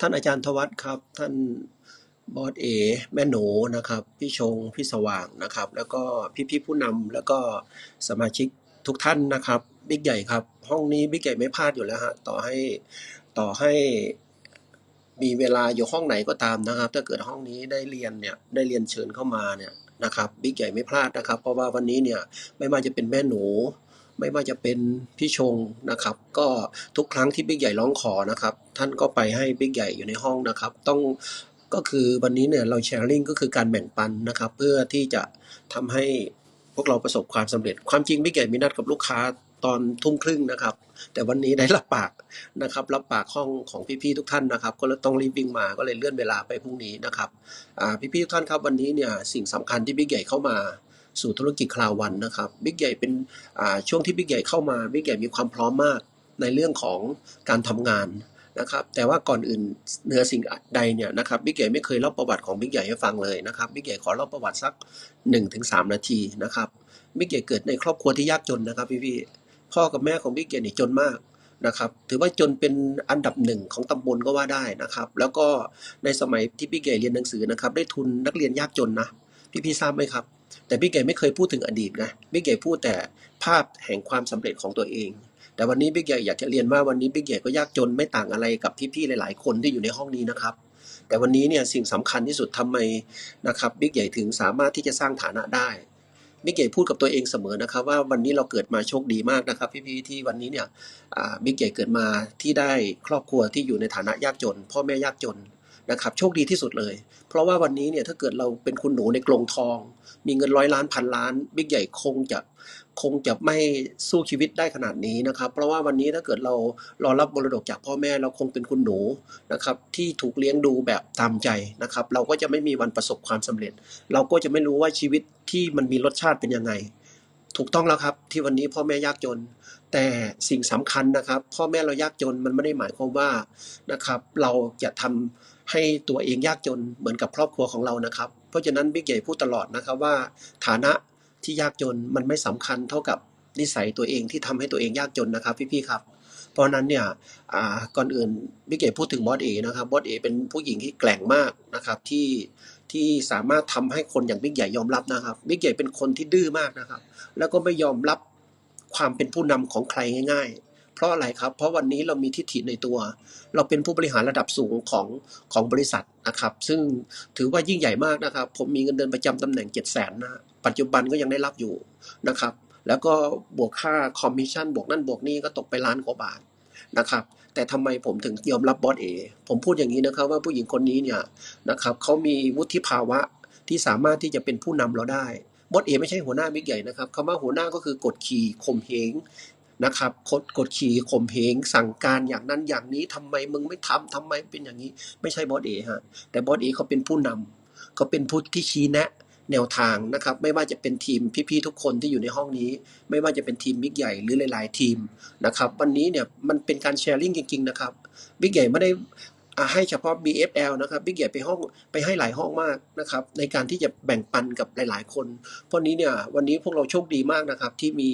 ท่านอาจารย์ทวัฒน์ครับ ท่านบอสเอ แม่หนูนะครับ พี่ชง พี่สว่างนะครับ แล้วก็พี่พี่ๆผู้นำแล้วก็สมาชิกทุกท่านนะครับบิ๊กใหญ่ครับ ห้องนี้บิ๊กใหญ่ไม่พลาดอยู่แล้วฮะต่อให้ต่อให้มีเวลาอยู่ห้องไหนก็ตามนะครับ ถ้าเกิดห้องนี้ได้เรียนเนี่ยได้เรียนเชิญเข้ามาเนี่ยนะครับบิ๊กใหญ่ไม่พลาดนะครับ เพราะว่าวันนี้เนี่ยไม่ว่าจะเป็นแม่หนู ไม่ว่าจะเป็นพี่ชงนะครับ ก็ทุกครั้งที่บิ๊กใหญ่ร้องขอนะครับ ท่านก็ไปให้บิ๊กใหญ่อยู่ในห้องนะครับ ต้องก็คือวันนี้เนี่ยเราแชร์ลิงก็คือการแบ่งปันนะครับ เพื่อที่จะทำให้พวกเราประสบความสำเร็จ ความจริงบิ๊กใหญ่มีนัดกับลูกค้าตอนทุ่มครึ่งนะครับ แต่วันนี้ได้รับปากนะครับรับปากห้องของพี่ๆทุกท่านนะครับ ก็เลยต้องรีบวิ่งมาก็เลยเลื่อนเวลาไปพรุ่งนี้นะครับพี่ๆทุกท่านครับวันนี้เนี่ยสิ่งสำคัญที่บิ๊กใหญ่เข้ามา สู่ธุรกิจคลาวันนะครับบิ๊กใหญ่เป็นช่วงที่บิ๊กใหญ่เข้ามาบิ๊กใหญ่มีความพร้อมมากในเรื่องของการทำงานนะครับแต่ว่าก่อนอื่นเหนือสิ่งใดเนี่ยนะครับบิ๊กใหญ่ไม่เคยเล่าประวัติของบิ๊กใหญ่ให้ฟังเลยนะครับบิ๊กใหญ่ขอเล่าประวัติสัก 1-3ถึงนาทีนะครับบิ๊กใหญ่เกิดในครอบครัวที่ยากจนนะครับพี่ๆพ่อกับแม่ของบิ๊กใหญ่นี่จนมากนะครับถือว่าจนเป็นอันดับหนึ่งของตำบลก็ว่าได้นะครับ แล้วก็ในสมัยที่บิ๊กใหญ่เรียนหนังสือนะครับ ได้ทุนนักเรียนยากจนนะพี่ๆทราบไหมครับ แต่พี่เก๋ไม่เคยพูดถึงอดีตนะพี่เก๋พูดแต่ภาพแห่งความสำเร็จของตัวเอง แต่วันนี้พี่เก๋อยากจะเรียนว่าวันนี้พี่เก๋ก็ยากจนไม่ต่างอะไรกับพี่ๆหลาย ๆ คนที่อยู่ในห้องนี้นะครับแต่วันนี้เนี่ยสิ่งสำคัญที่สุดทำไมนะครับบิ๊กใหญ่ถึงสามารถที่จะสร้างฐานะได้บิ๊กใหญ่พูดกับตัวเองเสมอนะครับ ว่าวันนี้เราเกิดมาโชคดีมากนะครับ พี่ๆที่วันนี้เนี่ยอ่าบิ๊กใหญ่เกิดมาที่ได้ครอบครัวที่อยู่ในฐานะยากจน พ่อแม่ยากจน นะครับโชคดีที่สุดเลย เพราะว่าวันนี้เนี่ยถ้าเกิดเราเป็นคุณหนูในกรงทอง มีเงินร้อยล้านพันล้านบิ๊กใหญ่คงจะคงจะไม่สู้ชีวิตได้ขนาดนี้นะครับ เพราะว่าวันนี้ถ้าเกิดเรารอรับบรดกจากพ่อแม่เราคงเป็นคุณหนูนะครับที่ถูกเลี้ยงดูแบบตามใจนะครับ เราก็จะไม่มีวันประสบความสำเร็จ เราก็จะไม่รู้ว่าชีวิตที่มันมีรสชาติเป็นยังไง ถูกต้องแล้วครับที่วันนี้พ่อแม่ยากจน แต่สิ่งสำคัญนะครับ พ่อแม่เรายากจนมันไม่ได้หมายความว่านะครับ เราจะทำ ให้ตัวเองยากจนเหมือนกับครอบครัวของเรานะครับ เพราะฉะนั้นบิ๊กใหญ่พูดตลอดนะครับว่าฐานะที่ยากจนมันไม่สำคัญเท่ากับนิสัยตัวเองที่ทำให้ตัวเองยากจนนะครับพี่ๆครับ เพราะนั้นเนี่ยอ่าก่อนอื่นบิ๊กเก๋พูดถึงบอสเอนะครับบอสเอเป็นผู้หญิงที่แกร่งมากนะครับที่ที่สามารถทำให้คนอย่างบิ๊กใหญ่ยอมรับนะครับบิ๊กใหญ่เป็นคนที่ดื้อมากนะครับ แล้วก็ไม่ยอมรับความเป็นผู้นำของใครง่าย เพราะอะไรครับ เพราะวันนี้เรามีทิฏฐิในตัว เราเป็นผู้บริหารระดับสูงของของบริษัทนะครับ ซึ่งถือว่ายิ่งใหญ่มากนะครับ ผมมีเงินเดือนประจำตำแหน่ง7 0 0 0 0นนะปัจจุบันก็ยังได้รับอยู่นะครับ แล้วก็บวกค่าคอมมิชชั่นบวกนั่นบวกนี่ก็ตกไปล้านกว่าบาทนะครับ แต่ทำไมผมถึงยอมรับบอสเอผมพูดอย่างนี้นะครับว่าผู้หญิงคนนี้เนี่ยนะครับเขามีวุฒิภาวะที่สามารถที่จะเป็นผู้นำเราได้บอสเอไม่ใช่หัวหน้าบิ๊กใหญ่นะครับคำว่าหัวหน้าก็คือกดขี่ข่มเหง นะครับกดกดขี่ข่มเหงสั่งการอย่างนั้นอย่างนี้ทำไมมึงไม่ทำทำไมเป็นอย่างนี้ ไม่ใช่บอสเอฮะแต่บอสเอเขาเป็นผู้นำเขาเป็นผู้ที่ชี้แนะแนวทางนะครับไม่ว่าจะเป็นทีมพี่ๆทุกคนที่อยู่ในห้องนี้ ไม่ว่าจะเป็นทีมบิ๊กใหญ่หรือหลาย ๆ ทีมนะครับวันนี้เนี่ยมันเป็นการแชร์ลิงจริงๆนะครับบิ๊กใหญ่ไม่ได้ ให้เฉพาะ BFL นะครับบิ๊กใหญ่ไปห้องไปให้หลายห้องมากนะครับ ในการที่จะแบ่งปันกับหลาย ๆ คน เพราะนี้เนี่ยวันนี้พวกเราโชคดีมากนะครับ ที่มี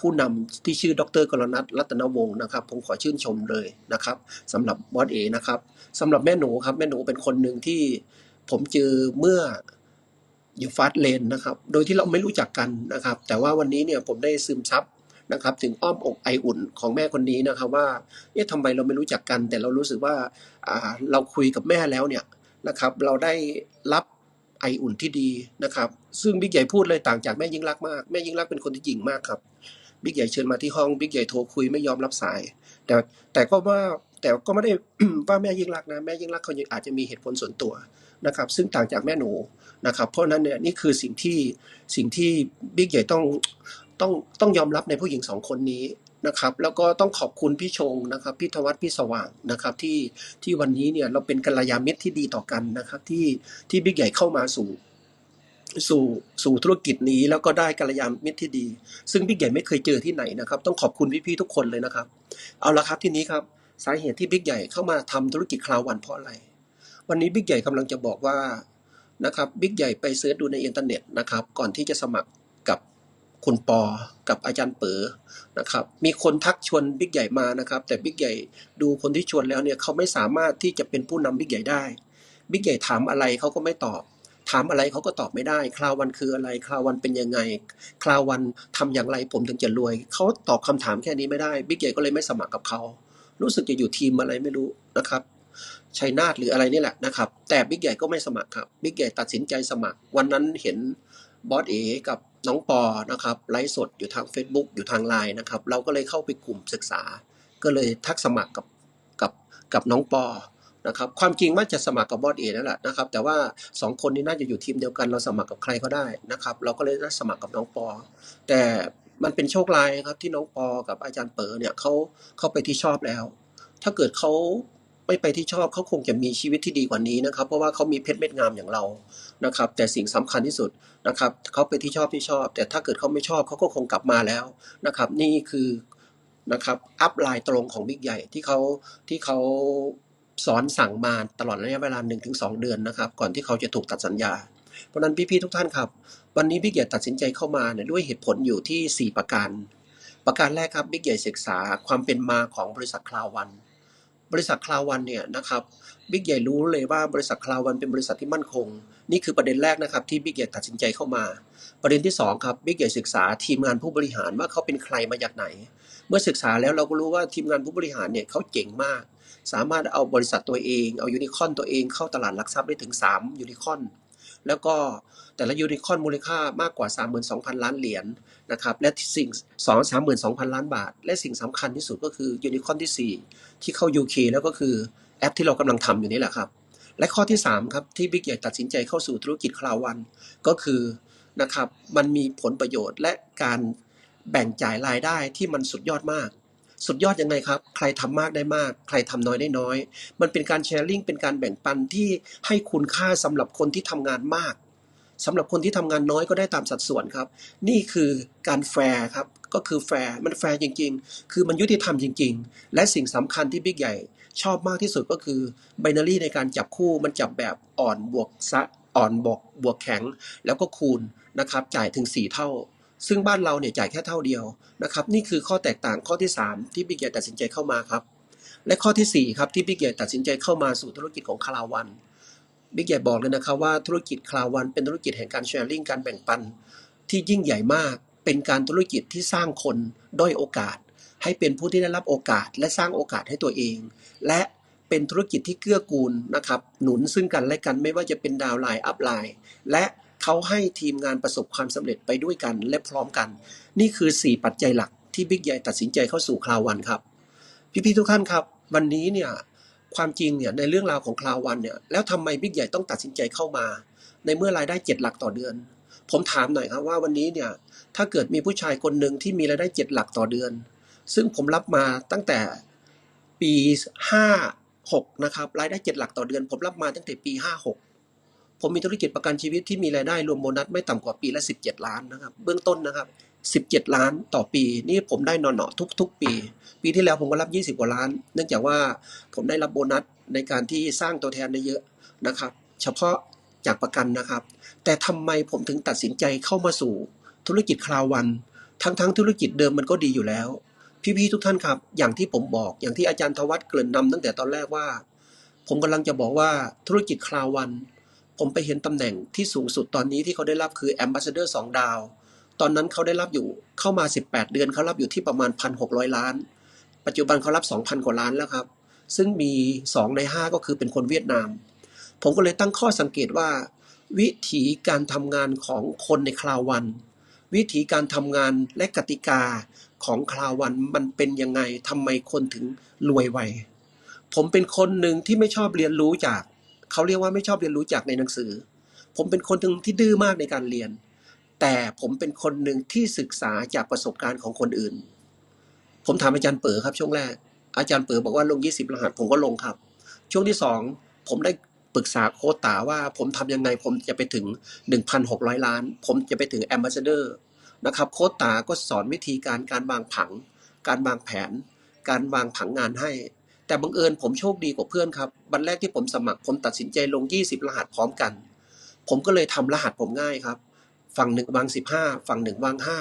ผู้นำที่ชื่อดรกรณัฐรัตนวงศ์นะครับ ผมขอชื่นชมเลยนะครับสำหรับบอสเอนะครับสำหรับแม่หนูครับแม่หนูเป็นคนหนึ่งที่ผมเจอเมื่ออยู่ฟาสเลนนะครับ โดยที่เราไม่รู้จักกันนะครับ แต่ว่าวันนี้เนี่ยผมได้ซึมซับ นะครับ ถึงอ้อมอกไออุ่นของแม่คนนี้นะครับว่าเอ๊ะทำไมเราไม่รู้จักกัน แต่เรารู้สึกว่าเราคุยกับแม่แล้วเนี่ยนะครับ เราได้รับไออุ่นที่ดีนะครับ ซึ่งบิ๊กใหญ่พูดเลยต่างจากแม่ยิ่งรักมาก แม่ยิ่งรักเป็นคนที่หญิงมากครับบิ๊กใหญ่เชิญมาที่ห้องบิ๊กใหญ่โทรคุยไม่ยอมรับสาย แต่แต่ก็ว่าแต่ก็ไม่ได้ว่าแม่ยิ่งรักนะ แม่ยิ่งรักเขาอาจจะมีเหตุผลส่วนตัว นะครับซึ่งต่างจากแม่หนูนะครับเพราะนั้นเนี่ยนี่คือสิ่งที่สิ่งที่บิ๊กใหญ่ต้องต้องต้องยอมรับในผู้หญิงสองคนนี้นะครับแล้วก็ต้องขอบคุณพี่ชงนะครับพี่ธวัฒน์พี่สว่างนะครับที่ที่วันนี้เนี่ยเราเป็นกัลยาณมิตรที่ดีต่อกันนะครับที่ที่บิ๊กใหญ่เข้ามาสู่สู่สู่ธุรกิจนี้แล้วก็ได้กัลยาณมิตรที่ดี ซึ่งบิ๊กใหญ่ไม่เคยเจอที่ไหนนะครับ ต้องขอบคุณพี่ๆทุกคนเลยนะครับ เอาละครับทีนี้ครับสาเหตุที่บิ๊กใหญ่เข้ามาทำธุรกิจคลาววันเพราะอะไร วันนี้บิ๊กใหญ่กำลังจะบอกว่านะครับบิ๊กใหญ่ไปเสิร์ชดูในอินเทอร์เน็ตนะครับ ก่อนที่จะสมัครกับคุณปอ กับอาจารย์เป๋อนะครับ มีคนทักชวนบิ๊กใหญ่มานะครับ แต่บิ๊กใหญ่ดูคนที่ชวนแล้วเนี่ยเขาไม่สามารถที่จะเป็นผู้นำบิ๊กใหญ่ได้บิ๊กใหญ่ถามอะไรเขาก็ไม่ตอบ ถามอะไรเขาก็ตอบไม่ได้คราววันคืออะไรคราววันเป็นยังไงคราววันทำอย่างไรผมถึงจะรวย เขาตอบคำถามแค่นี้ไม่ได้ บิ๊กใหญ่ก็เลยไม่สมัครกับเขา รู้สึกจะอยู่ทีมอะไรไม่รู้นะครับ ชัยนาทหรืออะไรนี่แหละนะครับ แต่บิ๊กใหญ่ก็ไม่สมัครครับบิ๊กใหญ่ตัดสินใจสมัคร วันนั้นเห็นบอสเอกับน้องปอนะครับไลฟ์สดอยู่ทาง Facebook อยู่ทางไลน์นะครับ เราก็เลยเข้าไปกลุ่มศึกษา ก็เลยทักสมัครกับกับกับน้องปอนะครับความจริงว่าจะสมัครกับบอสเอนั่นแหละนะครับ แต่ว่าสองคนนี้น่าจะอยู่ทีมเดียวกันเราสมัครกับใครก็ได้นะครับ เราก็เลยได้สมัครกับน้องปอ แต่มันเป็นโชคร้ายครับที่น้องปอกับอาจารย์เป๋อเนี่ยเขาเขาไปที่ชอบแล้ว ถ้าเกิดเขา ไม่ไปที่ชอบเขาคงจะมีชีวิตที่ดีกว่านี้นะครับ เพราะว่าเขามีเพชรเม็ดงามอย่างเรานะครับ แต่สิ่งสำคัญที่สุดนะครับเขาไปที่ชอบที่ชอบ แต่ถ้าเกิดเขาไม่ชอบเขาก็คงกลับมาแล้วนะครับ นี่คือนะครับอัพไลน์ตรงของบิ๊กใหญ่ที่เขาที่เขาสอนสั่งมาตลอดระยะเวลา 1-2 เดือนนะครับ ก่อนที่เขาจะถูกตัดสัญญา เพราะฉะนั้นพี่ๆทุกท่านครับ วันนี้บิ๊กใหญ่ตัดสินใจเข้ามาเนี่ยด้วยเหตุผลอยู่ที่ 4 ประการ ประการแรกครับบิ๊กใหญ่ศึกษาความเป็นมาของบริษัทคลาวัน บริษัทคลาวันเนี่ยนะครับบิ๊กใหญ่รู้เลยว่าบริษัทคลาวันเป็นบริษัทที่มั่นคง นี่คือประเด็นแรกนะครับที่บิ๊กใหญ่ตัดสินใจเข้ามา ประเด็นที่สองครับบิ๊กใหญ่ศึกษาทีมงานผู้บริหารว่าเขาเป็นใครมาจากไหน เมื่อศึกษาแล้วเราก็รู้ว่าทีมงานผู้บริหารเนี่ยเขาเจ๋งมาก สามารถเอาบริษัทตัวเอง เอายูนิคอนตัวเองเข้าตลาดหลักทรัพย์ได้ถึง3ยูนิคอน แล้วก็แต่ละยูนิคอนมูลค่ามากกว่า 32,000 ล้านเหรียญนะครับและสิ่ง2 32,000ล้านบาท และสิ่งสำคัญที่สุดก็คือยูนิคอนที่ 4 ที่เข้า UK แล้วก็คือแอปที่เรากำลังทำอยู่นี่แหละครับ และข้อที่ 3 ครับ ที่บิ๊กใหญ่ตัดสินใจเข้าสู่ธุรกิจคลาวันก็คือนะครับมันมีผลประโยชน์และการแบ่งจ่ายรายได้ที่มันสุดยอดมาก สุดยอดยังไงครับ ใครทำมากได้มาก ใครทำน้อยได้น้อย มันเป็นการแชร์ลิงเป็นการแบ่งปันที่ให้คุณค่าสำหรับคนที่ทำงานมากสำหรับคนที่ทำงานน้อยก็ได้ตามสัดส่วนครับ นี่คือการแฟร์ครับ ก็คือแฟร์ มันแฟร์จริง ๆ คือมันยุติธรรมจริง ๆ และสิ่งสำคัญที่บิ๊กใหญ่ ชอบมากที่สุดก็คือไบนารีในการจับคู่ มันจับแบบอ่อนบวกซะอ่อนบวกบวกแข็ง แล้วก็คูณนะครับ จ่ายถึง 4 เท่า ซึ่งบ้านเราเนี่ยจ่ายแค่เท่าเดียวนะครับนี่คือข้อแตกต่างข้อที่ 3 ที่บิ๊กใหญ่ตัดสินใจเข้ามาครับและข้อทีสี่4ครับที่บิ๊กใหญ่ตัดสินใจเข้ามาสู่ธุรกิจของคาราวันบิ๊กใหญ่บอกเลยนะครับว่าธุรกิจคลาวันเป็นธุรกิจแห่งการแชร์ลิงการแบ่งปัน ที่ยิ่งใหญ่มาก เป็นการธุรกิจที่สร้างคนด้อยโอกาส ให้เป็นผู้ที่ได้รับโอกาส และสร้างโอกาสให้ตัวเอง และเป็นธุรกิจที่เกื้อกูลนะครับหนุนซึ่งกันและกันไม่ว่าจะเป็นดาวไลน์อัพไลน์และ เขาให้ทีมงานประสบความสำเร็จไปด้วยกันและพร้อมกัน นี่คือ 4 ปัจจัยหลักที่บิ๊กใหญ่ตัดสินใจเข้าสู่คลาวันครับ พี่ๆทุกท่านครับ วันนี้เนี่ยความจริงเนี่ยในเรื่องราวของคลาวันเนี่ยแล้วทำไมบิ๊กใหญ่ต้องตัดสินใจเข้ามา ในเมื่อรายได้เจ็ดหลักต่อเดือน ผมถามหน่อยครับว่าวันนี้เนี่ยถ้าเกิดมีผู้ชายคนหนึ่งที่มีรายได้เจ็ดหลักต่อเดือน ซึ่งผมรับมาตั้งแต่ปีห้าหกนะครับรายได้เจ็ดหลักต่อเดือน ผมรับมาตั้งแต่ปีห้าหก ผมมีธุรกิจประกันชีวิตที่มีรายได้รวมโบนัสไม่ต่ำกว่าปีละสิบเจ็ดล้านนะครับ เบื้องต้นนะครับสิบเจ็ดล้านต่อปี นี่ผมได้นอนๆทุก ๆ ปี ปีที่แล้วผมก็รับ 20 กว่าล้าน เนื่องจากว่าผมได้รับโบนัสในการที่สร้างตัวแทนได้เยอะนะครับ เฉพาะจากประกันนะครับ แต่ทำไมผมถึงตัดสินใจเข้ามาสู่ธุรกิจคลาวัน ทั้งๆทธุรกิจเดิมมันก็ดีอยู่แล้ว พี่ๆทุกท่านครับ อย่างที่ผมบอก อย่างที่อาจารย์ทวัตเกริ่นนำตั้งแต่ตอนแรกว่า ผมกำลังจะบอกว่าธุรกิจคลาวัน ผมไปเห็นตำแหน่งที่สูงสุดตอนนี้ที่เขาได้รับคือแอมบาสเดอร์สองดาว ตอนนั้นเขาได้รับอยู่เข้ามา 18 เดือนเขารับอยู่ที่ประมาณ 1,600 ล้าน ปัจจุบันเขารับ 2,000 กว่าล้านแล้วครับ ซึ่งมี 2 ใน 5 ก็คือเป็นคนเวียดนาม ผมก็เลยตั้งข้อสังเกตว่า วิธีการทำงานของคนในคลาวัน วิธีการทำงานและกติกาของคลาวันมันเป็นยังไงทำไมคนถึงรวยไวผมเป็นคนหนึ่งที่ไม่ชอบเรียนรู้จาก เขาเรียกว่าไม่ชอบเรียนรู้จากในหนังสือ ผมเป็นคนหนึ่งที่ดื้อมากในการเรียน แต่ผมเป็นคนหนึ่งที่ศึกษาจากประสบการณ์ของคนอื่น ผมถามอาจารย์เป๋อครับช่วงแรก อาจารย์เป๋อบอกว่าลง 20 รหัสผมก็ลงครับ ช่วงที่ 2 ผมได้ปรึกษาโคตาว่าผมทำยังไงผมจะไปถึง 1,600 ล้าน ผมจะไปถึงแอมบาสเดอร์นะครับโคตาก็สอนวิธีการการวางผัง การวางแผน การวางผังงานให้ แต่บังเอิญผมโชคดีกว่าเพื่อนครับวันแรกที่ผมสมัครผมตัดสินใจลง 20 รหัสพร้อมกัน ผมก็เลยทำรหัสผมง่ายครับ ฝั่งหนึ่งวางสิบห้าฝั่งหนึ่งวางห้า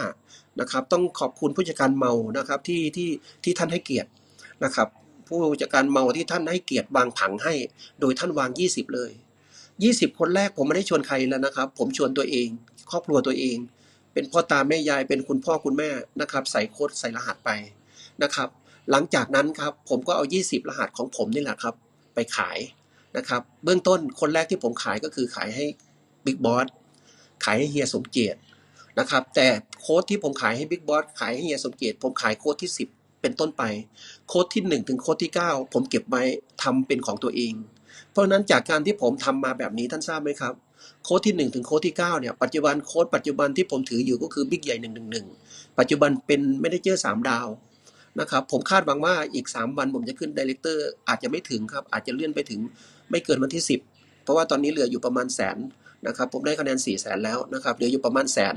นะครับต้องขอบคุณผู้จัดการเมานะครับที่ที่ที่ท่านให้เกียรตินะครับผู้จัดการเมาที่ท่านให้เกียรติวางผังให้ โดยท่านวางยี่สิบเลยยี่สิบคนแรกผมไม่ได้ชวนใครแล้วนะครับ ผมชวนตัวเอง ครอบครัวตัวเอง เป็นพ่อตาแม่ยายเป็นคุณพ่อคุณแม่นะครับ ใส่โค้ดใส่รหัสไปนะครับ หลังจากนั้นครับผมก็เอา 20 รหัสของผมนี่แหละครับ ไปขายนะครับ เบื้องต้นคนแรกที่ผมขายก็คือขายให้บิ๊กบอสขายให้เฮียสมเกียรตินะครับ แต่โค้ดที่ผมขายให้บิ๊กบอสขายให้เฮียสมเกียรติผมขายโค้ดที่ 10 เป็นต้นไป โค้ดที่ 1 ถึงโค้ดที่ 9 ผมเก็บไว้ทำเป็นของตัวเอง เพราะฉนั้นจากการที่ผมทำมาแบบนี้ท่านทราบไหมครับโค้ดที่ 1 ถึงโค้ดที่ 9 เนี่ย ปัจจุบันโค้ดปัจจุบันที่ผมถืออยู่ก็คือบิ๊กใหญ่ 111 ปัจจุบันเป็นไม่ได้เจอ3ดาว นะครับผมคาดหวังว่าอีก 3 วันผมจะขึ้นดีเลกเตอร์อาจจะไม่ถึงครับ อาจจะเลื่อนไปถึงไม่เกินวันที่ 10 เพราะว่าตอนนี้เหลืออยู่ประมาณแสนนะครับผมได้คะแนน4แสนแล้วนะครับเหลืออยู่ประมาณแสน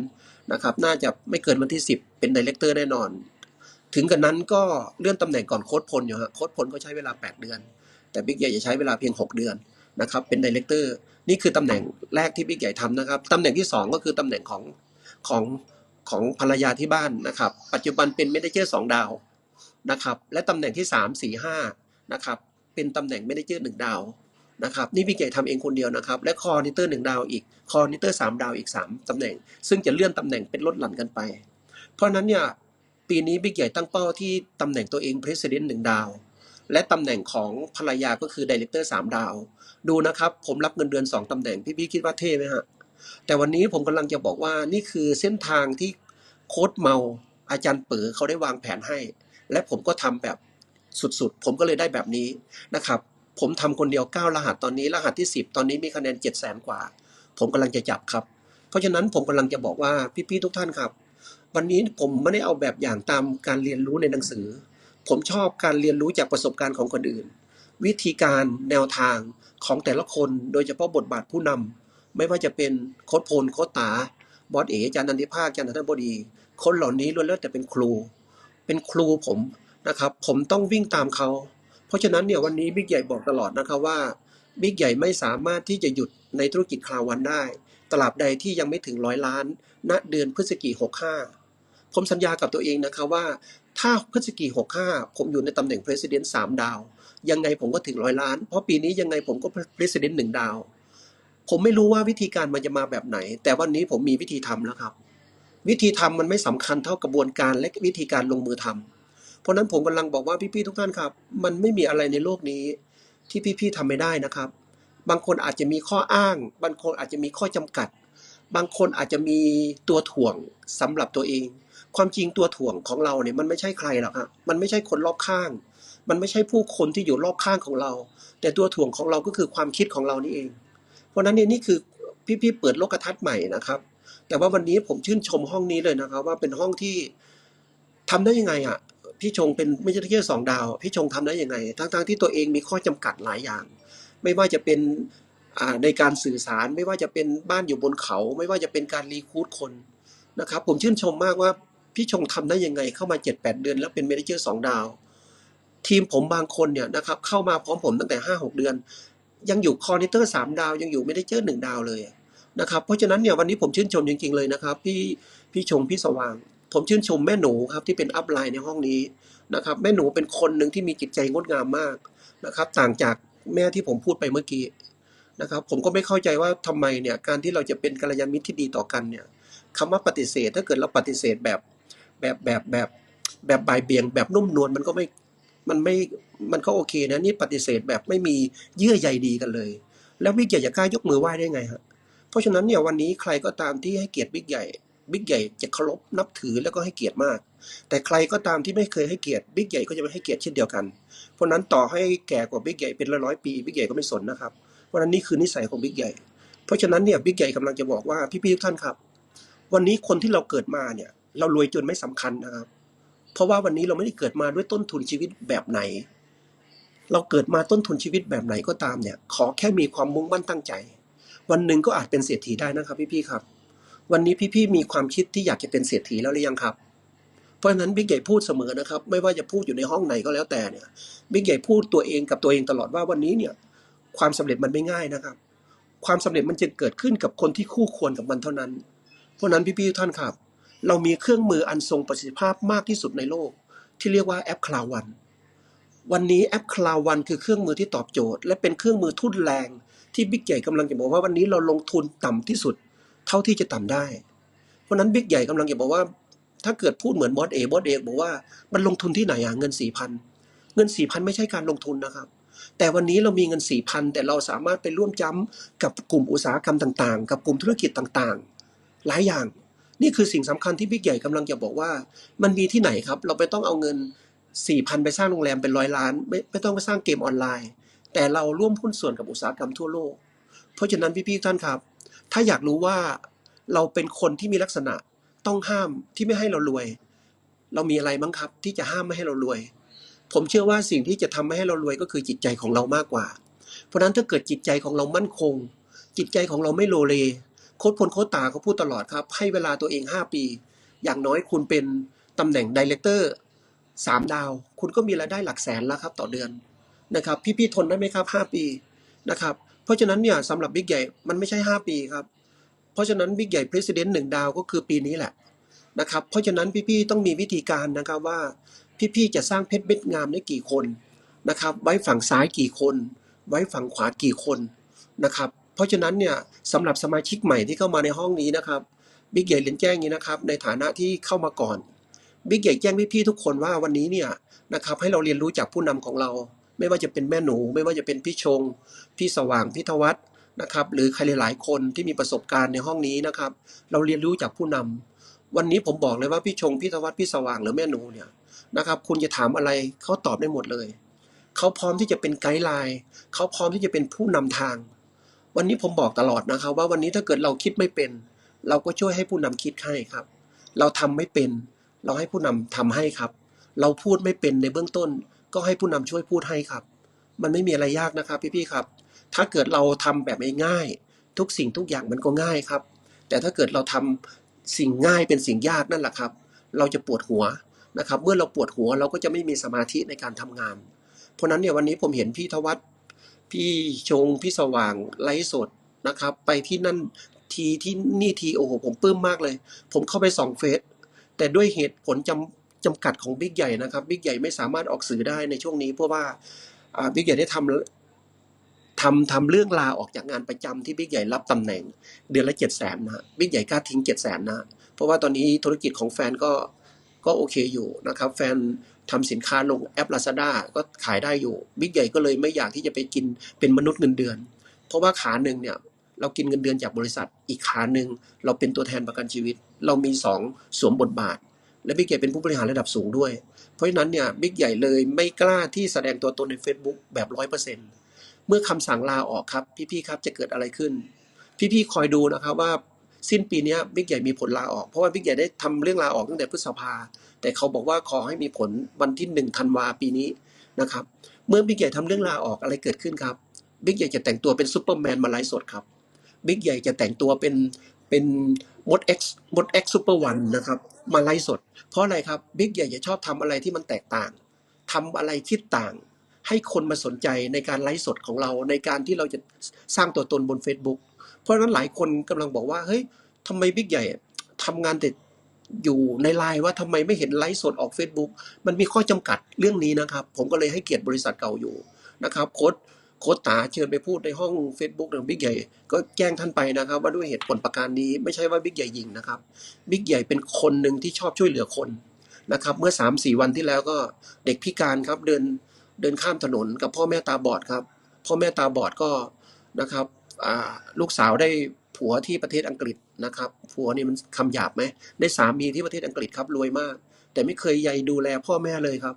นะครับน่าจะไม่เกินวันที่ 10 เป็นดีเลกเตอร์แน่นอน ถึงกันนั้นก็เลื่อนตำแหน่งก่อนโค้ดพลอยู่ฮะโค้ดพลก็ใช้เวลา 8 เดือน แต่บิ๊กใหญ่จะใช้เวลาเพียง 6 เดือนนะครับเป็นดีเลกเตอร์นี่คือตำแหน่งแรกที่บิ๊กใหญ่ทำนะครับตำแหน่งที่ 2 ก็คือตำแหน่งของของของภรรยาที่บ้านนะครับ ปัจจุบันเป็นเมนเจอร์สองดาว นะครับ และตำแหน่งที่ 3 4 5นะครับเป็นตำแหน่งเมเนเจอหนึ่งดาวนะครับนี่บิ๊กใหญ่ทำเองคนเดียวนะครับ และคอนิเตอร์หนึ่งดาวอีกคอนิเตอร์สามดาวอีก 3ตำแหน่ง ซึ่งจะเลื่อนตำแหน่งเป็นลดหลั่นกันไป เพราะนั้นเนี่ยปีนี้บิ๊กใหญ่ตั้งเป้าที่ตำแหน่งตัวเอง President หนึ่งดาว และตำแหน่งของภรรยาก็คือ Director สามดาว ดูนะครับ ผมรับเงินเดือน 2ตำแหน่ง พี่ๆคิดว่าเท่ไหมฮะ แต่วันนี้ผมกำลังจะบอกว่านี่คือเส้นทางที่โค้ดเมาอาจารย์เป๋อเขาได้วางแผนให้ และผมก็ทำแบบสุดๆ ผมก็เลยได้แบบนี้นะครับ ผมทำคนเดียว 9 รหัสตอนนี้ รหัสที่ 10 ตอนนี้มีคะแนน 7 0 0 0 0 0กว่า ผมกำลังจะจับครับ เพราะฉะนั้นผมกำลังจะบอกว่าพี่ๆทุกท่านครับ วันนี้ผมไม่ได้เอาแบบอย่างตามการเรียนรู้ในหนังสือ ผมชอบการเรียนรู้จากประสบการณ์ของคนอื่น วิธีการแนวทางของแต่ละคนโดยเฉพาะบทบาทผู้นำไม่ว่าจะเป็นโค้ดพลโค้ดตาบอสเอ๋อาจารย์นันทิภาคอาจารย์ธนบดี คนเหล่านี้ล้วนแล้วแต่เป็นครู เป็นครูผมนะครับ ผมต้องวิ่งตามเขา เพราะฉะนั้นเนี่ยวันนี้บิ๊กใหญ่บอกตลอดนะครับว่าบิ๊กใหญ่ไม่สามารถที่จะหยุดในธุรกิจคลาวันได้ ตราบใดที่ยังไม่ถึงร้อยล้าน ณเดือนพฤศจิกายน65ผมสัญญากับตัวเองนะครับว่า ถ้าพฤศจิกายน65ผมอยู่ในตำแหน่ง President 3ดาว ยังไงผมก็ถึงร้อยล้าน เพราะปีนี้ยังไงผมก็ President หนึ่งดาว ผมไม่รู้ว่าวิธีการมันจะมาแบบไหน แต่วันนี้ผมมีวิธีทำแล้วครับ วิธีทำมันไม่สำคัญเท่ากระบวนการและวิธีการลงมือทำเพราะนั้นผมกำลังบอกว่าพี่ๆทุกท่านครับ มันไม่มีอะไรในโลกนี้ ที่พี่ๆทำไม่ได้นะครับ บางคนอาจจะมีข้ออ้าง บางคนอาจจะมีข้อจำกัด บางคนอาจจะมีตัวถ่วงสำหรับตัวเอง ความจริงตัวถ่วงของเราเนี่ยมันไม่ใช่ใครหรอกฮะมันไม่ใช่คนรอบข้าง มันไม่ใช่ผู้คนที่อยู่รอบข้างของเรา แต่ตัวถ่วงของเราก็คือความคิดของเรานี่เอง เพราะฉะนั้นเนี่ยนี่คือพี่ๆเปิดโลกทัศน์ใหม่นะครับ แต่ว่าวันนี้ผมชื่นชมห้องนี้เลยนะครับ ว่าเป็นห้องที่ทำได้ยังไงอะพี่ชงเป็นไม่ใช่แค่สองดาว พี่ชงทำได้ยังไง ทั้งๆที่ตัวเองมีข้อจำกัดหลายอย่าง ไม่ว่าจะเป็นในการสื่อสารไม่ว่าจะเป็นบ้านอยู่บนเขา ไม่ว่าจะเป็นการรีคูดคนนะครับ ผมชื่นชมมากว่าพี่ชงทำได้ยังไง เข้ามา 7-8 เดือน แล้วเป็นเมนเจอร์สองดาว ทีมผมบางคนเนี่ยนะครับเข้ามาพร้อมผมตั้งแต่ 5-6 เดือน ยังอยู่คอร์นิเตอร์สามดาว ยังอยู่เมนเจอร์หนึ่งดาวเลย นะครับ เพราะฉะนั้นเนี่ยวันนี้ผมชื่นชมจริง ๆเลยนะครับ พี่พี่ชงพี่สว่าง ผมชื่นชมแม่หนูครับที่เป็นอัพไลน์ในห้องนี้นะครับ แม่หนูเป็นคนหนึ่งที่มีจิตใจงดงามมากนะครับ ต่างจากแม่ที่ผมพูดไปเมื่อกี้นะครับ ผมก็ไม่เข้าใจว่าทำไมเนี่ยการที่เราจะเป็นกัลยาณมิตรที่ดีต่อกันเนี่ยคำว่าปฏิเสธถ้าเกิดเราปฏิเสธแบบแบบแบบแบบแบบบายเบี่ยงแบบนุ่มนวลมันก็ไม่มันไม่มันก็โอเคนะนี่ปฏิเสธแบบไม่มีเยื่อใยดีกันเลย แล้วบิ๊กใหญ่จะกล้ายกมือไหว้ได้ไงฮะ เพราะฉะนั้นเนี่ยวันนี้ใครก็ตามที่ให้เกียรติบิ๊กใหญ่บิ๊กใหญ่จะเคารพนับถือแล้วก็ให้เกียรติมาก แต่ใครก็ตามที่ไม่เคยให้เกียรติบิ๊กใหญ่ก็จะไม่ให้เกียรติเช่นเดียวกัน เพราะนั้นต่อให้แก่กว่าบิ๊กใหญ่เป็นร้อยๆปีบิ๊กใหญ่ก็ไม่สนนะครับเพราะนั้นนี่คือนิสัยของบิ๊กใหญ่เพราะฉะนั้นเนี่ยบิ๊กใหญ่กำลังจะบอกว่าพี่ๆทุกท่านครับ วันนี้คนที่เราเกิดมาเนี่ยเรารวยจนไม่สำคัญนะครับ เพราะว่าวันนี้เราไม่ได้เกิดมาด้วยต้นทุนชีวิตแบบไหน เราเกิดมาต้นทุนชีวิตแบบไหนก็ตามเนี่ย ขอแค่มีความมุ่งมั่นตั้งใจ วันหนึ่งก็อาจเป็นเศรษฐีได้นะครับ พี่ๆครับ วันนี้พี่ๆมีความคิดที่อยากจะเป็นเศรษฐีแล้วหรือยังครับ เพราะฉะนั้นบิ๊กใหญ่พูดเสมอนะครับ ไม่ว่าจะพูดอยู่ในห้องไหนก็แล้วแต่เนี่ยบิ๊กใหญ่พูดตัวเองกับตัวเองตลอดว่าวันนี้เนี่ย ความสำเร็จมันไม่ง่ายนะครับ ความสำเร็จมันจะเกิดขึ้นกับคนที่คู่ควรกับมันเท่านั้น เพราะฉะนั้นพี่ๆท่านครับ เรามีเครื่องมืออันทรงประสิทธิภาพมากที่สุดในโลก ที่เรียกว่าแอปคลาวันวันนี้แอปคลาวันคือเครื่องมือที่ตอบโจทย์ และเป็นเครื่องมือทุ่นแรง ที่บิ๊กใหญ่กำลังจะบอกว่าวันนี้เราลงทุนต่ำที่สุด เท่าที่จะต่ำได้ เพราะนั้นบิ๊กใหญ่กำลังจะบอกว่า ถ้าเกิดพูดเหมือนบอสเอบอสเอกบอกว่ามันลงทุนที่ไหนอะเงินสี่พันเงินสี่พันไม่ใช่การลงทุนนะครับ แต่วันนี้เรามีเงินสี่พันแต่เราสามารถไปร่วมจ้ำกับกลุ่มอุตสาหกรรมต่างๆ กับกลุ่มธุรกิจต่างๆ หลายอย่างนี่คือสิ่งสำคัญที่บิ๊กใหญ่กำลังจะบอกว่า มันมีที่ไหนครับ เราไปต้องเอาเงินสี่พันไปสร้างโรงแรมเป็นร้อยล้าน ไม่ไม่ต้องไปสร้างเกมออนไลน์ แต่เราร่วมหุ้นส่วนกับอุตสาหกรรมทั่วโลก เพราะฉะนั้นพี่ๆท่านครับ ถ้าอยากรู้ว่าเราเป็นคนที่มีลักษณะต้องห้ามที่ไม่ให้เรารวย เรามีอะไรบ้างครับ ที่จะห้ามไม่ให้เรารวย ผมเชื่อว่าสิ่งที่จะทำให้เรารวยก็คือจิตใจของเรามากกว่า เพราะฉะนั้นถ้าเกิดจิตใจของเรามั่นคง จิตใจของเราไม่โลเลโค้ดพลโค้ดตาเขาพูดตลอดครับ ให้เวลาตัวเอง 5 ปี อย่างน้อยคุณเป็นตำแหน่งดีเลกเตอร์สามดาว คุณก็มีรายได้หลักแสนแล้วครับ ต่อเดือน นะครับ พี่ๆทนได้ไหมครับ 5 ปีนะครับ เพราะฉะนั้นเนี่ยสำหรับบิ๊กใหญ่มันไม่ใช่ 5 ปีครับ เพราะฉะนั้นบิ๊กใหญ่ President หนึ่งดาวก็คือปีนี้แหละนะครับ เพราะฉะนั้นพี่ๆต้องมีวิธีการนะครับว่าพี่ๆจะสร้างเพชรเม็ดงามได้กี่คนนะครับ ไว้ฝั่งซ้ายกี่คน ไว้ฝั่งขวากี่คนนะครับ เพราะฉะนั้นเนี่ยสำหรับสมาชิกใหม่ที่เข้ามาในห้องนี้นะครับบิ๊กใหญ่เรียนแจ้งนี้นะครับ ในฐานะที่เข้ามาก่อนบิ๊กใหญ่แจ้งพี่ๆทุกคนว่าวันนี้เนี่ยนะครับให้เราเรียนรู้จากผู้นำของเรา ไม่ว่าจะเป็นแม่หนู ไม่ว่าจะเป็นพี่ชง พี่สว่างพี่ทวัฒน์นะครับ หรือใครหลาย ๆ คนที่มีประสบการณ์ในห้องนี้นะครับ เราเรียนรู้จากผู้นำวันนี้ผมบอกเลยว่าพี่ชงพี่ทวัฒน์พี่สว่างหรือแม่หนูเนี่ยนะครับ คุณจะถามอะไรเขาตอบได้หมดเลยเขาพร้อมที่จะเป็นไกด์ไลน์เขาพร้อมที่จะเป็นผู้นำทาง วันนี้ผมบอกตลอดนะครับ ว่าวันนี้ถ้าเกิดเราคิดไม่เป็น เราก็ช่วยให้ผู้นำคิดให้ครับ เราทำไม่เป็น เราให้ผู้นำทำให้ครับ เราพูดไม่เป็นในเบื้องต้น ก็ให้ผู้นำช่วยพูดให้ครับ มันไม่มีอะไรยากนะครับพี่ๆครับ ถ้าเกิดเราทำแบบง่ายๆทุกสิ่งทุกอย่างมันก็ง่ายครับ แต่ถ้าเกิดเราทำสิ่งง่ายเป็นสิ่งยากนั่นแหละครับ เราจะปวดหัวนะครับ เมื่อเราปวดหัวเราก็จะไม่มีสมาธิในการทำงาน เพราะนั้นเนี่ยวันนี้ผมเห็นพี่ทวัฒน์พี่ชงพี่สว่างไลฟ์สดนะครับ ไปที่นั่นทีที่นี่ทีโอ้โหผมปลื้มมากเลย ผมเข้าไปสองเฟซแต่ด้วยเหตุผลจำ จำกัดของบิ๊กใหญ่นะครับบิ๊กใหญ่ไม่สามารถออกสื่อได้ในช่วงนี้ เพราะว่าบิ๊กใหญ่ได้ทำทำทำเรื่องลาออกจากงานประจำที่บิ๊กใหญ่รับตำแหน่ง เดือนละเจ็ดแสนนะฮะบิ๊กใหญ่กล้าทิ้งเจ็ดแสนนะเพราะว่าตอนนี้ธุรกิจของแฟนก็ก็โอเคอยู่นะครับแฟนทำสินค้าลงแอป Lazada ก็ขายได้อยู่บิ๊กใหญ่ก็เลยไม่อยากที่จะไปกินเป็นมนุษย์เงินเดือน เพราะว่าขาหนึ่งเนี่ยเรากินเงินเดือนจากบริษัทอีกขาหนึ่งเราเป็นตัวแทนประกันชีวิต เรามีสองสวมบทบาท และบิ๊กใหญ่เป็นผู้บริหารระดับสูงด้วย เพราะฉะนั้นเนี่ยบิ๊กใหญ่เลยไม่กล้าที่แสดงตัวตนใน Facebook แบบร้อยเปอร์เซ็นต์เมื่อคำสั่งลาออกครับ พี่ๆครับจะเกิดอะไรขึ้น พี่ๆคอยดูนะครับว่าสิ้นปีนี้บิ๊กใหญ่มีผลลาออก เพราะว่าบิ๊กใหญ่ได้ทำเรื่องลาออกตั้งแต่พฤษภา แต่เขาบอกว่าขอให้มีผลวันที่หนึ่งธันวาปีนี้นะครับ เมื่อบิ๊กใหญ่ทำเรื่องลาออกอะไรเกิดขึ้นครับบิ๊กใหญ่จะแต่งตัวเป็นซูเปอร์แมนมาไลฟ์สดครับบิ๊กใหญ่จะแต่งตัวเป็น เป็นมดเอ็กซ์มดเอ็กซ์ซูเปอร์วันนะครับ มาไลฟ์สด เพราะอะไรครับบิ๊กใหญ่จะชอบทำอะไรที่มันแตกต่างทำอะไรที่ต่าง ให้คนมาสนใจในการไลฟ์สดของเราในการที่เราจะสร้างตัวตนบน Facebook เพราะฉะนั้นหลายคนกำลังบอกว่าเฮ้ยทำไมบิ๊กใหญ่ทำงานแต่อยู่ในไลน์ว่าทำไมไม่เห็นไลฟ์สดออก Facebook มันมีข้อจำกัดเรื่องนี้นะครับ ผมก็เลยให้เกียรติบริษัทเก่าอยู่นะครับโค้ด โค้ดตาเชิญไปพูดในห้อง Facebook ของบิ๊กใหญ่ ก็แจ้งท่านไปนะครับ ว่าด้วยเหตุผลประการนี้ไม่ใช่ว่าบิ๊กใหญ่ยิงนะครับบิ๊กใหญ่เป็นคนหนึ่งที่ชอบช่วยเหลือคนนะครับ เมื่อ3าสี่วันที่แล้วก็เด็กพิการครับเดินเดินข้ามถนนกับพ่อแม่ตาบอดครับ พ่อแม่ตาบอดก็นะครับลูกสาวได้ผัวที่ประเทศอังกฤษนะครับผัวนี่มันคำหยาบไหมได้สามีที่ประเทศอังกฤษครับรวยมาก แต่ไม่เคยใยดูแลพ่อแม่เลยครับ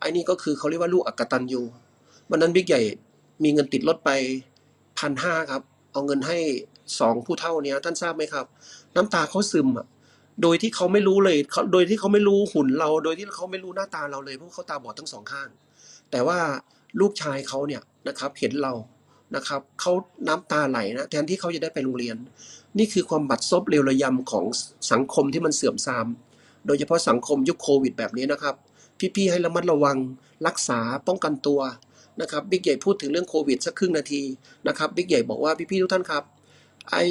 ไอ้นี่ก็คือเขาเรียกว่าลูกอักตันยูวันนั้นบิ๊กใหญ่ มีเงินติดรถไปพันห้าครับ เอาเงินให้สองผู้เท่าเนี้ยท่านทราบไหมครับ น้ำตาเขาซึมอะโดยที่เขาไม่รู้เลยเขาโดยที่เขาไม่รู้หุ่นเรา โดยที่เขาไม่รู้หน้าตาเราเลยเพราะเขาตาบอดทั้งสองข้าง แต่ว่าลูกชายเขาเนี่ยนะครับเห็นเรานะครับเขาน้ำตาไหลนะแทนที่เขาจะได้ไปโรงเรียน นี่คือความบัดซบเร็วระยำของสังคมที่มันเสื่อมทราม โดยเฉพาะสังคมยุคโควิดแบบนี้นะครับ พี่ๆให้ระมัดระวังรักษาป้องกันตัว นะครับบิ๊กใหญ่พูดถึงเรื่องโควิดสักครึ่งนาทีนะครับบิ๊กใหญ่บอกว่าพี่ๆทุกท่านครับ ไอ้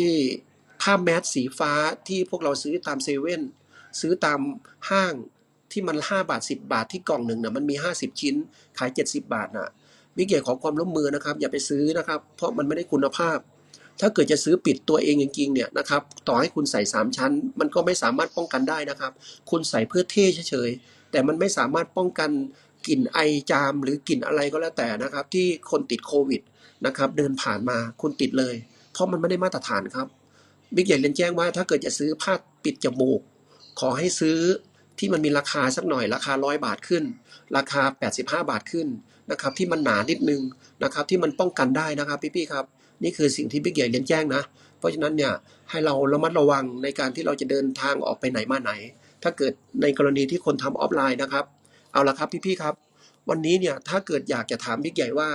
ผ้าแมสสีฟ้าที่พวกเราซื้อตามเซเว่นซื้อตามห้างที่มัน 5 บาท 10 บาทที่กล่องหนึ่งน่ะมันมี 50 ชิ้นขาย 70 บาทน่ะบิ๊กใหญ่ขอความร่วมมือนะครับ อย่าไปซื้อนะครับ เพราะมันไม่ได้คุณภาพ ถ้าเกิดจะซื้อปิดตัวเองจริงๆเนี่ยนะครับต่อให้คุณใส่ 3 ชั้น มันก็ไม่สามารถป้องกันได้นะครับ คุณใส่เพื่อเท่เฉยๆแต่มันไม่สามารถป้องกัน กลิ่นไอจามหรือกลิ่นอะไรก็แล้วแต่นะครับ ที่คนติดโควิดนะครับเดินผ่านมาคุณติดเลย เพราะมันไม่ได้มาตรฐานครับบิ๊กใหญ่เรียนแจ้งว่าถ้าเกิดจะซื้อผ้าปิดจมูก ขอให้ซื้อที่มันมีราคาสักหน่อยราคาร้อยบาทขึ้น ราคา 85 บาทขึ้นนะครับที่มันหนานิดนึงนะครับที่มันป้องกันได้นะครับพี่ๆครับ นี่คือสิ่งที่บิ๊กใหญ่เรียนแจ้งนะ เพราะฉะนั้นเนี่ยให้เราระมัดระวังในการที่เราจะเดินทางออกไปไหนมาไหน ถ้าเกิดในกรณีที่คนทำออฟไลน์นะครับ เอาละครับพี่ๆครับ วันนี้เนี่ยถ้าเกิดอยากจะถามบิ๊กใหญ่ว่า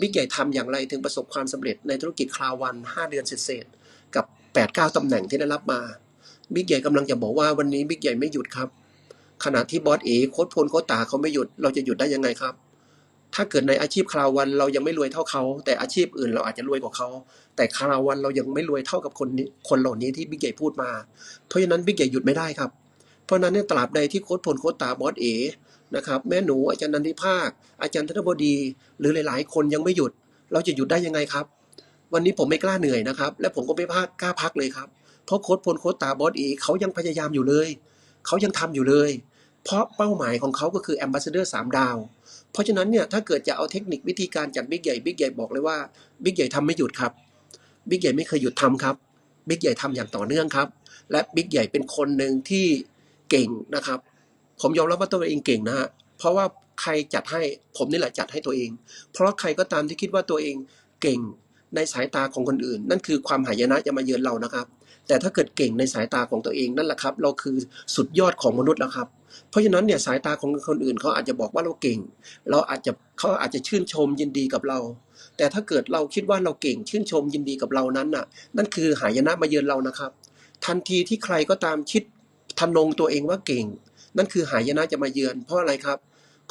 บิ๊กใหญ่ทำอย่างไรถึงประสบความสำเร็จในธุรกิจคลาวัน 5 เดือนเศษๆกับ 8-9ตำแหน่งที่ได้รับมาบิ๊กใหญ่กำลังจะบอกว่าวันนี้บิ๊กใหญ่ไม่หยุดครับ ขณะที่บอสเอโค้ดพลโค้ดตาเขาไม่หยุดเราจะหยุดได้ยังไงครับ ถ้าเกิดในอาชีพคราววันเรายังไม่รวยเท่าเขา แต่อาชีพอื่นเราอาจจะรวยกว่าเขา แต่คราววันเรายังไม่รวยเท่ากับคนนี้คนเหล่านี้ที่บิ๊กใหญ่พูดมา เพราะฉะนั้นบิ๊กใหญ่หยุดไม่ได้ครับ เพราะนั้นเนี่ยตราบใดที่โค้ดพลโค้ดตาบอสเอนะครับแม่หนูอาจารย์นันทิภาค อาจารย์ธนบดี หรือหลาย ๆ คนยังไม่หยุด เราจะหยุดได้ยังไงครับ วันนี้ผมไม่กล้าเหนื่อยนะครับ และผมก็ไม่พลาดกล้าพักเลยครับ เพราะโค้ดพลโค้ดตาบอสเอเขายังพยายามอยู่เลยเขายังทำอยู่เลย เพราะเป้าหมายของเขาก็คือแอมบาสเดอร์สามดาวเพราะฉะนั้นเนี่ยถ้าเกิดจะเอาเทคนิควิธีการจากบิ๊กใหญ่บิ๊กใหญ่บอกเลยว่าบิ๊กใหญ่ทำไม่หยุดครับบิ๊กใหญ่ไม่เคยหยุดทำครับบิ๊กใหญ่ทำอย่างต่อเนื่องครับ และบิ๊กใหญ่เป็นคนหนึ่งที่ เก่งนะครับ ผมยอมรับว่าตัวเองเก่งนะฮะเพราะว่าใครจัดให้ผมนี่แหละจัดให้ตัวเอง เพราะใครก็ตามที่คิดว่าตัวเองเก่งในสายตาของคนอื่น นั่นคือความหายนะจะมาเยือนเรานะครับ แต่ถ้าเกิดเก่งในสายตาของตัวเองนั่นแหละครับ เราคือสุดยอดของมนุษย์แล้วครับ เพราะฉะนั้นเนี่ยสายตาของคนอื่นเขาอาจจะบอกว่าเราเก่ง เราอาจจะเขาอาจจะชื่นชมยินดีกับเรา แต่ถ้าเกิดเราคิดว่าเราเก่งชื่นชมยินดีกับเรานั้นน่ะ นั่นคือหายนะมาเยือนเรานะครับ ทันทีที่ใครก็ตามคิด ทนงตัวเองว่าเก่ง นั่นคือหายนะจะมาเยือน เพราะอะไรครับ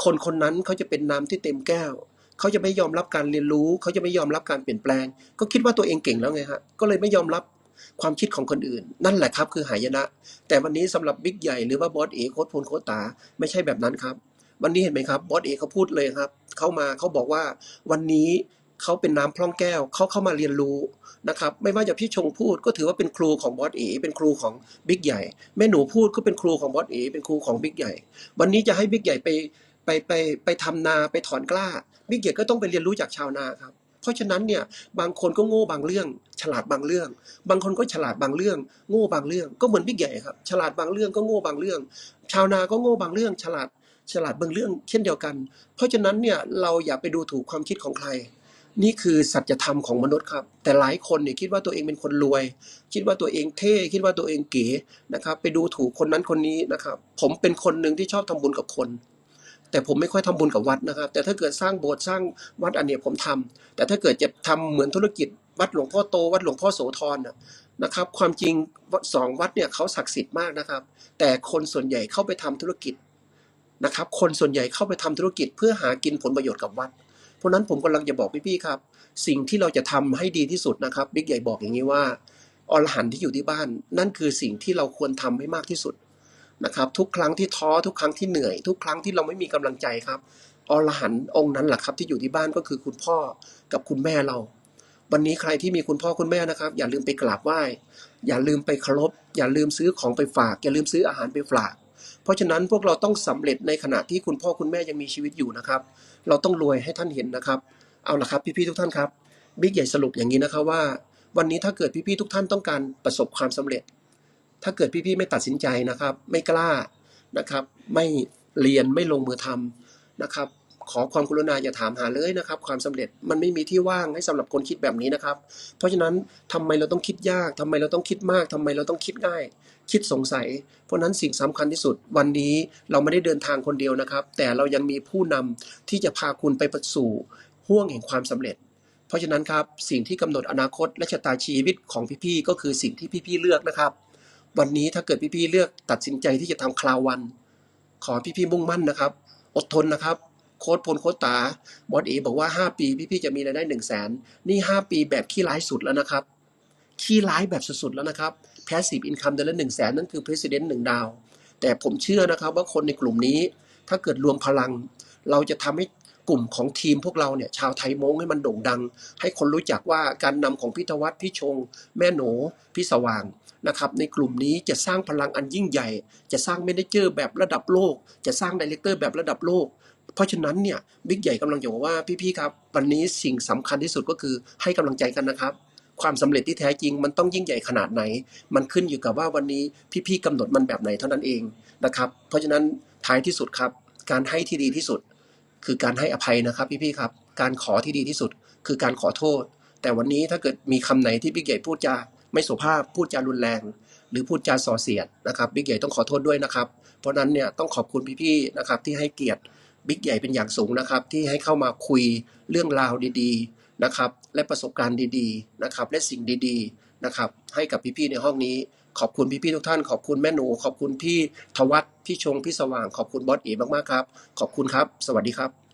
คนคนนั้นเขาจะเป็นน้ำที่เต็มแก้วเขาจะไม่ยอมรับการเรียนรู้เขาจะไม่ยอมรับการเปลี่ยนแปลง ก็คิดว่าตัวเองเก่งแล้วไงฮะก็เลยไม่ยอมรับความคิดของคนอื่น นั่นแหละครับคือหายนะ แต่วันนี้สำหรับบิ๊กใหญ่หรือว่าบอสเอโค้ดพลโค้ดตาไม่ใช่แบบนั้นครับ วันนี้เห็นไหมครับบอสเอเขาพูดเลยครับเขามาเขาบอกว่าวันนี้ เขาเป็นน้ำพร่องแก้วเขาเข้ามาเรียนรู้นะครับไม่ว่าจะพี่ชงพูดก็ถือว่าเป็นครูของบอสเอเป็นครูของบิ๊กใหญ่แม่หนูพูดก็เป็นครูของบอสเอเป็นครูของบิ๊กใหญ่ วันนี้จะให้บิ๊กใหญ่ไปไปไปไปทำนาไปถอนกล้าบิ๊กใหญ่ก็ต้องไปเรียนรู้จากชาวนาครับเพราะฉะนั้นเนี่ยบางคนก็โง่บางเรื่อง ฉลาดบางเรื่อง บางคนก็ฉลาดบางเรื่อง โง่บางเรื่องก็เหมือนบิ๊กใหญ่ครับฉลาดบางเรื่องก็โง่บางเรื่อง ชาวนาก็โง่บางเรื่อง ฉลาดฉลาดบางเรื่องเช่นเดียวกัน เพราะฉะนั้นเนี่ยเราอย่าไปดูถูกความคิดของใคร นี่คือสัจธรรมของมนุษย์ครับ แต่หลายคนเนี่ยคิดว่าตัวเองเป็นคนรวย คิดว่าตัวเองเท่คิดว่าตัวเองเก๋นะครับ ไปดูถูกคนนั้นคนนี้นะครับ ผมเป็นคนหนึ่งที่ชอบทำบุญกับคน แต่ผมไม่ค่อยทำบุญกับวัดนะครับ แต่ถ้าเกิดสร้างโบสถ์สร้างวัดอันเนี้ยผมทำแต่ถ้าเกิดจะทำเหมือนธุรกิจวัดหลวงพ่อโตวัดหลวงพ่อโสธรนะครับ ความจริงสองวัดเนี่ยเขาศักดิ์สิทธิ์มากนะครับ แต่คนส่วนใหญ่เข้าไปทำธุรกิจนะครับ คนส่วนใหญ่เข้าไปทำธุรกิจเพื่อหากินผลประโยชน์กับวัด ราะนั้นผมกำลังจะบอกพี่ๆครับ สิ่งที่เราจะทำให้ดีที่สุดนะครับบิ๊กใหญ่บอกอย่างนี้ว่าอรหันที่อยู่ที่บ้าน นั่นคือสิ่งที่เราควรทำให้มากที่สุดนะครับทุกครั้งที่ท้อทุกครั้งที่เหนื่อย ทุกครั้งที่เราไม่มีกำลังใจครับอรหันองค์นั้นแหละครับที่อยู่ที่บ้านก็คือคุณพ่อกับคุณแม่เรา วันนี้ใครที่มีคุณพ่อคุณแม่นะครับ อย่าลืมไปกราบไหว้ อย่าลืมไปเคารพอย่าลืมซื้อของไปฝาก อย่าลืมซื้ออาหารไปฝาก เพราะฉะนั้นพวกเราต้องสำเร็จในขณะที่คุณพ่อคุณแม่ยังมีชีวิตอยู่นะครับ เราต้องรวยให้ท่านเห็นนะครับ เอาละครับพี่ๆทุกท่านครับบิ๊กใหญ่สรุปอย่างนี้นะครับว่า วันนี้ถ้าเกิดพี่ๆทุกท่านต้องการประสบความสำเร็จ ถ้าเกิดพี่ๆไม่ตัดสินใจนะครับ ไม่กล้านะครับ ไม่เรียนไม่ลงมือทำนะครับ ขอความกรุณาอย่าถามหาเลยนะครับ ความสำเร็จมันไม่มีที่ว่างให้สำหรับคนคิดแบบนี้นะครับ เพราะฉะนั้นทำไมเราต้องคิดยากทำไมเราต้องคิดมากทำไมเราต้องคิดง่าย คิดสงสัย เพราะนั้นสิ่งสำคัญที่สุด วันนี้เราไม่ได้เดินทางคนเดียวนะครับ แต่เรายังมีผู้นำที่จะพาคุณไปประสู่ห่วงแห่งความสำเร็จ เพราะฉะนั้นครับสิ่งที่กำหนดอนาคตและชะตาชีวิตของพี่ๆก็คือสิ่งที่พี่ๆเลือกนะครับ วันนี้ถ้าเกิดพี่ๆเลือกตัดสินใจที่จะทำคลาวัน ขอพี่ๆมุ่งมั่นนะครับ อดทนนะครับ โค้ดพลโค้ดตาบอสเอบอกว่า 5 ปีพี่ๆจะมีรายได้1 0 0 0 0แสนนี่ 5 ปีแบบขี้ร้ายสุดแล้วนะครับ ขี้ร้ายแบบสุดๆแล้วนะครับ passive income เดือนละหนึ่งแสนนั่นคือ president หนึ่งดาว แต่ผมเชื่อนะครับว่าคนในกลุ่มนี้ถ้าเกิดรวมพลัง เราจะทำให้กลุ่มของทีมพวกเราเนี่ยชาวไทยมงให้มันโด่งดัง ให้คนรู้จักว่าการนำของพิทวัฒน์พี่ชง แม่หนูพี่สว่าง นะครับในกลุ่มนี้จะสร้างพลังอันยิ่งใหญ่ จะสร้างเมนเจอร์แบบระดับโลก จะสร้างดีเลกเตอร์แบบระดับโลก เพราะฉะนั้นเนี่ยบิ๊กใหญ่กำลังจะบอกว่าพี่ๆครับ วันนี้สิ่งสำคัญที่สุดก็คือให้กำลังใจกันนะครับ ความสำเร็จที่แท้จริงมันต้องยิ่งใหญ่ขนาดไหน มันขึ้นอยู่กับว่าวันนี้พี่ๆกำหนดมันแบบไหนเท่านั้นเองนะครับเพราะฉะนั้นท้ายที่สุดครับ การให้ที่ดีที่สุด คือการให้อภัยนะครับพี่ๆครับ การขอที่ดีที่สุด คือการขอโทษ แต่วันนี้ถ้าเกิดมีคำไหนที่บิ๊กใหญ่พูดจา ไม่สุภาพพูดจารุนแรง หรือพูดจาส่อเสียดนะครับบิ๊กใหญ่ต้องขอโทษด้วยนะครับ เพราะนั้นเนี่ยต้องขอบคุณพี่ๆนะครับที่ให้เกียรติบิ๊กใหญ่เป็นอย่างสูงนะครับ ที่ให้เข้ามาคุยเรื่องราวดีๆนะครับ และประสบการณ์ดีๆนะครับและสิ่งดีๆนะครับให้กับพี่ๆในห้องนี้ ขอบคุณพี่ๆทุกท่าน ขอบคุณแม่หนู ขอบคุณพี่ทวัฒน์พี่ชงพี่สว่าง ขอบคุณบอสเอ๋มากๆครับ ขอบคุณครับ สวัสดีครับ